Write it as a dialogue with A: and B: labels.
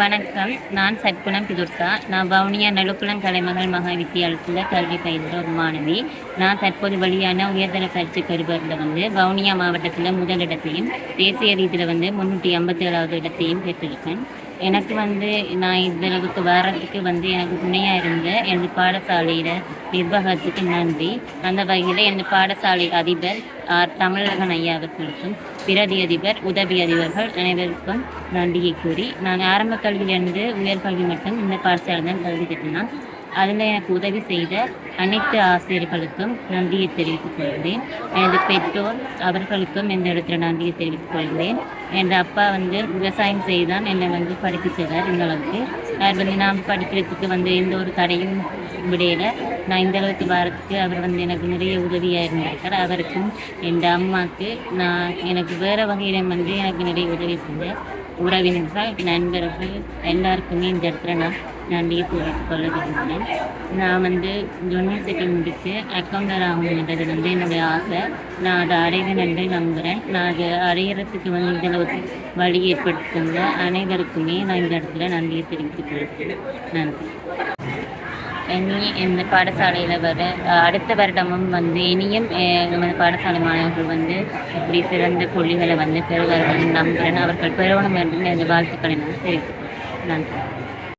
A: வணக்கம். நான் சத்குணம் பிதுர்சா. நான் வவுனியா நலுக்குளம் கலைமகள் மகா வித்தியாலயத்தில் கல்வி பயின்ற ஒரு மாணவி. நான் தற்போது வெளியான உயர்தர பயிற்சி பெறுபவரில் வந்து வவுனியா மாவட்டத்தில் முதலிடத்தையும் தேசிய ரீதியில் வந்து முந்நூற்றி ஐம்பத்தி ஏழாவது இடத்தையும் பெற்றிருக்கேன். எனக்கு வந்து நான் இந்த வாரத்துக்கு வந்து எனக்கு துணையாக இருந்த எனது பாடசாலையில் நிர்வாகத்துக்கு நன்றி. அந்த வகையில் எனது பாடசாலை அதிபர் ஆர். தமிழகன் ஐயாவர்களுக்கும் பிரதி அதிபர் உதவி அதிபர்கள் அனைவருக்கும் நன்றியை கூறி நான் ஆரம்ப கல்வியிலிருந்து உயர்கல்வி மட்டும் இந்த பாடசாலை தான் கல்வி கட்டினான் அதில் எனக்கு உதவி செய்த அனைத்து ஆசிரியர்களுக்கும் நன்றியை தெரிவித்துக் கொள்கிறேன். எனது பெற்றோர் அவர்களுக்கும் இந்த இடத்துல நன்றியை தெரிவித்துக் கொள்கிறேன். எனது அப்பா வந்து விவசாயம் செய்தான் என்னை வந்து படிப்பிச்சவர் இந்த அளவுக்கு. அவர் வந்து நான் படிக்கிறதுக்கு வந்து எந்த ஒரு தடையும் விடையில நான் இந்த அளவுக்கு வரத்துக்கு அவர் வந்து எனக்கு நிறைய உதவியாக இருந்திருக்கார் அவருக்கும் என் அம்மாவுக்கு நான் எனக்கு வேறு வகையில் வந்து எனக்கு நிறைய உதவி செஞ்ச உறவினர்கள் நண்பர்கள் எல்லாருக்குமே இந்த இடத்துல நான் நன்றியை தெரிவித்துக் கொள்ள விரும்புகிறேன் நான் வந்து யூனிவர்சிட்டி முடித்து அக்கௌண்டர் ஆகணுன்றது வந்து என்னுடைய ஆசை. நான் அதை அடைவேன் என்று நம்புகிறேன் நான் அதை அடையிறதுக்கு வந்து இதில் ஒரு வழி ஏற்படுத்துங்க அனைவருக்குமே நான் இந்த இடத்துல நன்றியை தெரிவித்துக் கொள்கிறேன். நன்றி. இனி இந்த பாடசாலையில் வர அடுத்த வருடமும் வந்து இனியும் நமது பாடசாலை மாணவர்கள் வந்து இப்படி சிறந்த புள்ளிகளை வந்து பெறுவார்கள் நம்புகிறேன் அவர்கள் பெறணும் என்று எனது வாழ்த்துக்களை நான் தெரிவித்துக்கிறேன் நன்றி.